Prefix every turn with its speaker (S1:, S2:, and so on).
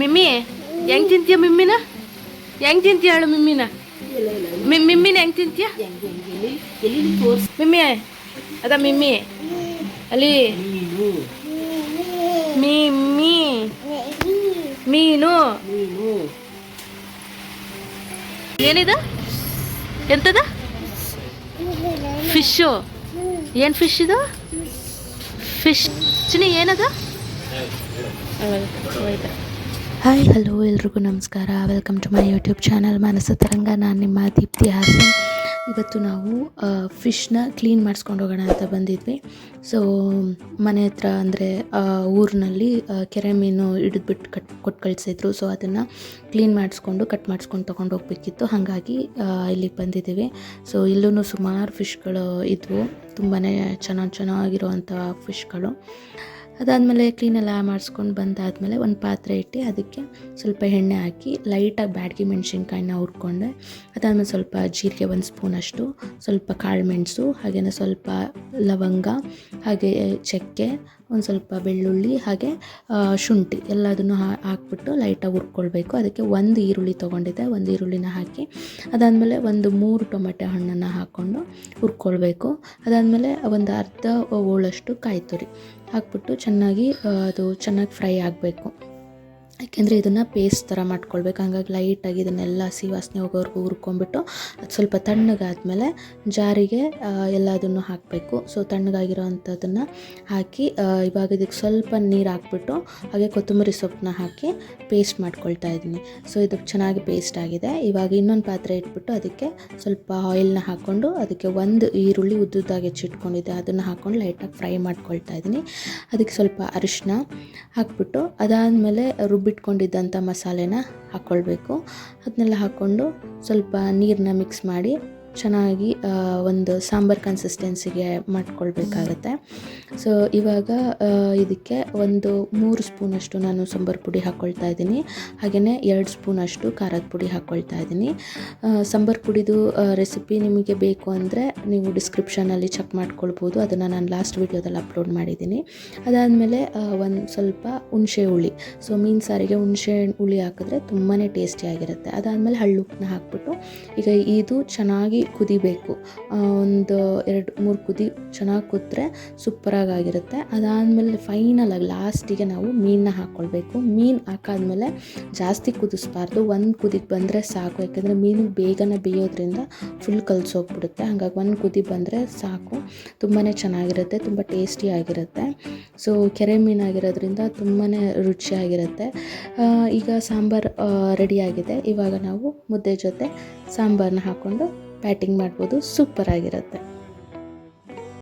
S1: ಮಿಮ್ಮಿ, ಹೆಂಗ್ ತಿಂತೀಯ ಮಿಮ್ಮಿನ? ಹೆಂಗ್ ತಿಂತೀಯ ಹೇಳು ಮಿಮ್ಮಿನ? ಮಿಮ್ಮಿನ ಹೆಂಗ್ ತಿಂತೀಯ? ಮಿಮ್ಮಿ, ಅದ ಮಿಮ್ಮಿ. ಅಲ್ಲಿ ಮಿಮ್ಮಿ. ಮೀನು.
S2: ಏನಿದ?
S1: ಏನಿದು ಎಂತದ? ಫಿಶ್ಶು ಏನು ಫಿಶ್ ಇದು? ಫಿಶ್. ಚಿನಿ ಏನದ? ಹಾಯ್, ಹಲೋ, ಎಲ್ರಿಗೂ ನಮಸ್ಕಾರ. Welcome to my YouTube channel Manasu Taranga. ನಾನು ನಿಮ್ಮ ದೀಪ್ತಿ ಹಾಸನ್. ಇವತ್ತು ನಾವು ಫಿಶ್ನ ಕ್ಲೀನ್ ಮಾಡಿಸ್ಕೊಂಡು ಹೋಗೋಣ ಅಂತ ಬಂದಿದ್ವಿ. ಸೊ ಮನೆ ಹತ್ರ ಅಂದರೆ ಊರಿನಲ್ಲಿ ಕೆರೆ ಮೀನು ಹಿಡಿದ್ಬಿಟ್ಟು ಕಟ್ ಕೊಟ್ಟು ಕಳಿಸಿದ್ರು. ಸೊ ಅದನ್ನು ಕ್ಲೀನ್ ಮಾಡಿಸ್ಕೊಂಡು ಕಟ್ ಮಾಡಿಸ್ಕೊಂಡು ತೊಗೊಂಡು ಹೋಗ್ಬೇಕಿತ್ತು. ಹಾಗಾಗಿ ಇಲ್ಲಿಗೆ ಬಂದಿದ್ದೀವಿ. ಸೊ ಇಲ್ಲೂ ಸುಮಾರು ಫಿಶ್ಗಳು ಇದ್ವು. ತುಂಬಾ ಚೆನ್ನಾಗಿ ಚೆನ್ನಾಗಿರುವಂಥ ಫಿಶ್ಗಳು ಅದಾದಮೇಲೆ ಕ್ಲೀನೆಲ್ಲ ಮಾಡಿಸ್ಕೊಂಡು ಬಂದಾದಮೇಲೆ ಒಂದು ಪಾತ್ರೆ ಇಟ್ಟು ಅದಕ್ಕೆ ಸ್ವಲ್ಪ ಎಣ್ಣೆ ಹಾಕಿ ಲೈಟಾಗಿ ಬ್ಯಾಡಗಿ ಮೆಣಸಿನ್ಕಾಯಿನ ಹುರ್ಕೊಂಡೆ. ಅದಾದಮೇಲೆ ಸ್ವಲ್ಪ ಜೀರಿಗೆ ಒಂದು ಸ್ಪೂನಷ್ಟು ಸ್ವಲ್ಪ ಕಾಳು ಮೆಣಸು ಹಾಗೆಯೇ ಸ್ವಲ್ಪ ಲವಂಗ, ಹಾಗೆ ಚಕ್ಕೆ, ಒಂದು ಸ್ವಲ್ಪ ಬೆಳ್ಳುಳ್ಳಿ, ಹಾಗೆ ಶುಂಠಿ ಎಲ್ಲದನ್ನು ಹಾಕ್ಬಿಟ್ಟು ಲೈಟಾಗಿ ಹುರ್ಕೊಳ್ಬೇಕು. ಅದಕ್ಕೆ ಒಂದು ಈರುಳ್ಳಿ ತೊಗೊಂಡಿದ್ದೆ, ಒಂದು ಈರುಳ್ಳಿನ ಹಾಕಿ ಅದಾದಮೇಲೆ ಒಂದು ಮೂರು ಟೊಮೆಟೊ ಹಣ್ಣನ್ನು ಹಾಕ್ಕೊಂಡು ಹುರ್ಕೊಳ್ಬೇಕು. ಅದಾದಮೇಲೆ ಒಂದು ಅರ್ಧ ಓಳಷ್ಟು ಕಾಯಿ ತುರಿ ಹಾಕ್ಬಿಟ್ಟು ಚೆನ್ನಾಗಿ ಅದು ಚೆನ್ನಾಗಿ ಫ್ರೈ ಆಗಬೇಕು. ಯಾಕೆಂದರೆ ಇದನ್ನು ಪೇಸ್ಟ್ ಥರ ಮಾಡ್ಕೊಳ್ಬೇಕು. ಹಂಗಾಗಿ ಲೈಟಾಗಿ ಇದನ್ನೆಲ್ಲ ಹಸಿ ವಾಸನೆ ಹೋಗೋವರೆಗೂ ಹುರ್ಕೊಂಬಿಟ್ಟು ಅದು ಸ್ವಲ್ಪ ತಣ್ಣಗಾದಮೇಲೆ ಜಾರಿಗೆ ಎಲ್ಲ ಎಲ್ಲದನ್ನು ಹಾಕಬೇಕು. ಸೊ ತಣ್ಣಗಾಗಿರೋ ಅಂಥದ್ದನ್ನು ಹಾಕಿ ಇವಾಗ ಇದಕ್ಕೆ ಸ್ವಲ್ಪ ನೀರು ಹಾಕ್ಬಿಟ್ಟು ಹಾಗೆ ಕೊತ್ತಂಬರಿ ಸೊಪ್ಪನ್ನ ಹಾಕಿ ಪೇಸ್ಟ್ ಮಾಡ್ಕೊಳ್ತಾ ಇದ್ದೀನಿ. ಸೊ ಇದಕ್ಕೆ ಚೆನ್ನಾಗಿ ಪೇಸ್ಟ್ ಆಗಿದೆ. ಇವಾಗ ಇನ್ನೊಂದು ಪಾತ್ರೆ ಇಟ್ಬಿಟ್ಟು ಅದಕ್ಕೆ ಸ್ವಲ್ಪ ಆಯಿಲ್ನ ಹಾಕ್ಕೊಂಡು ಅದಕ್ಕೆ ಒಂದು ಈರುಳ್ಳಿ ಉದ್ದುದ್ದಾಗಿ ಹೆಚ್ಚಿಟ್ಕೊಂಡಿದ್ದೆ. ಅದನ್ನು ಹಾಕ್ಕೊಂಡು ಲೈಟಾಗಿ ಫ್ರೈ ಮಾಡ್ಕೊಳ್ತಾ ಇದ್ದೀನಿ. ಅದಕ್ಕೆ ಸ್ವಲ್ಪ ಅರಿಶಿನ ಹಾಕ್ಬಿಟ್ಟು ಅದಾದಮೇಲೆ ರುಬ್ಬಿಟ್ಕೊಂಡಿದ್ದಂಥ ಮಸಾಲೆನ ಹಾಕ್ಕೊಳ್ಬೇಕು. ಅದನ್ನೆಲ್ಲ ಹಾಕ್ಕೊಂಡು ಸ್ವಲ್ಪ ನೀರನ್ನ ಮಿಕ್ಸ್ ಮಾಡಿ ಚೆನ್ನಾಗಿ ಒಂದು ಸಾಂಬಾರ್ ಕನ್ಸಿಸ್ಟೆನ್ಸಿಗೆ ಮಾಡ್ಕೊಳ್ಬೇಕಾಗತ್ತೆ. ಸೊ ಇವಾಗ ಇದಕ್ಕೆ ಒಂದು ಮೂರು ಸ್ಪೂನಷ್ಟು ನಾನು ಸಾಂಬಾರು ಪುಡಿ ಹಾಕ್ಕೊಳ್ತಾ ಇದ್ದೀನಿ. ಹಾಗೆಯೇ ಎರಡು ಸ್ಪೂನಷ್ಟು ಖಾರದ ಪುಡಿ ಹಾಕ್ಕೊಳ್ತಾ ಇದ್ದೀನಿ. ಸಾಂಬಾರ್ ಪುಡಿದು ರೆಸಿಪಿ ನಿಮಗೆ ಬೇಕು ಅಂದರೆ ನೀವು ಡಿಸ್ಕ್ರಿಪ್ಷನಲ್ಲಿ ಚೆಕ್ ಮಾಡ್ಕೊಳ್ಬೋದು. ಅದನ್ನು ನಾನು ಲಾಸ್ಟ್ ವೀಡಿಯೋದಲ್ಲಿ ಅಪ್ಲೋಡ್ ಮಾಡಿದ್ದೀನಿ. ಅದಾದಮೇಲೆ ಒಂದು ಸ್ವಲ್ಪ ಹುಣಸೆ ಹುಳಿ. ಸೊ ಮೀನು ಸಾರಿಗೆ ಹುಣಸೆ ಹುಳಿ ಹಾಕಿದ್ರೆ ತುಂಬಾ ಟೇಸ್ಟಿಯಾಗಿರುತ್ತೆ ಅದಾದಮೇಲೆ ಹಳ್ಳುಪ್ಪನ್ನ ಹಾಕ್ಬಿಟ್ಟು, ಈಗ ಇದು ಚೆನ್ನಾಗಿ ಕುದಿಬೇಕು. ಒಂದು ಎರಡು, ಮೂರು ಕುದಿ, ಚೆನ್ನಾಗಿ ಕುದ್ರೆ ಸೂಪರಾಗಿ ಆಗಿರುತ್ತೆ ಅದಾದಮೇಲೆ ಫೈನಲಾಗಿ ಲಾಸ್ಟಿಗೆ ನಾವು ಮೀನನ್ನ ಹಾಕ್ಕೊಳ್ಬೇಕು ಮೀನು ಹಾಕಾದ್ಮೇಲೆ ಜಾಸ್ತಿ ಕುದಿಸ್ಬಾರ್ದು. ಒಂದು ಕುದಿಗೆ ಬಂದರೆ ಸಾಕು. ಯಾಕೆಂದರೆ ಮೀನು ಬೇಗನೆ ಬೇಯೋದ್ರಿಂದ ಫುಲ್ ಕಲಸೋಗ್ಬಿಡುತ್ತೆ ಹಾಗಾಗಿ ಒಂದು ಕುದಿ ಬಂದರೆ ಸಾಕು. ತುಂಬಾ ಚೆನ್ನಾಗಿರುತ್ತೆ. ತುಂಬ ಟೇಸ್ಟಿಯಾಗಿರುತ್ತೆ ಸೊ ಕೆರೆ ಮೀನಾಗಿರೋದ್ರಿಂದ ತುಂಬಾ ರುಚಿಯಾಗಿರುತ್ತೆ. ಈಗ ಸಾಂಬಾರು ರೆಡಿಯಾಗಿದೆ ಇವಾಗ ನಾವು ಮುದ್ದೆ ಜೊತೆ ಸಾಂಬಾರನ್ನ ಹಾಕ್ಕೊಂಡು ಬ್ಯಾಟಿಂಗ್ ಮಾಡ್ಬೋದು ಸೂಪರಾಗಿರುತ್ತೆ.